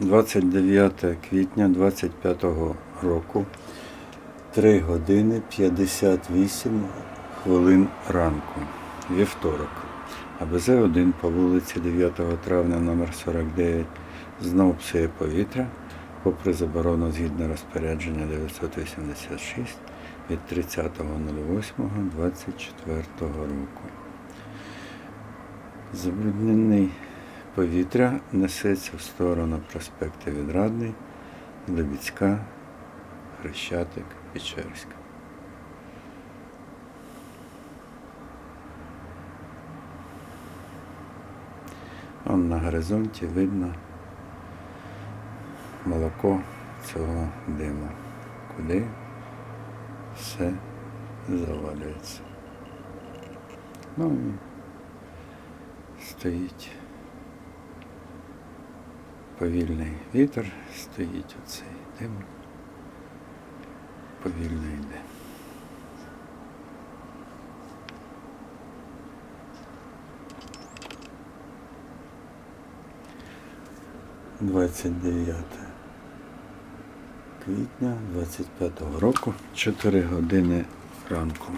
29 квітня 25 року, 3 години 58 хвилин ранку, вівторок. АБЗ-1 по вулиці 9 травня номер 49 знов псує повітря, попри заборону згідно розпорядження 986 від 30.08.24 року. Забруднений повітря несеться в сторону проспекту Відрадний, Лебідська, Хрещатик, Печерська. Он на горизонті видно молоко цього диму, куди все завалюється. Ну і стоїть повільний вітер, стоїть оцей дим. Повільно йде. Двадцять дев'яте квітня 25-го року, 4 години ранку.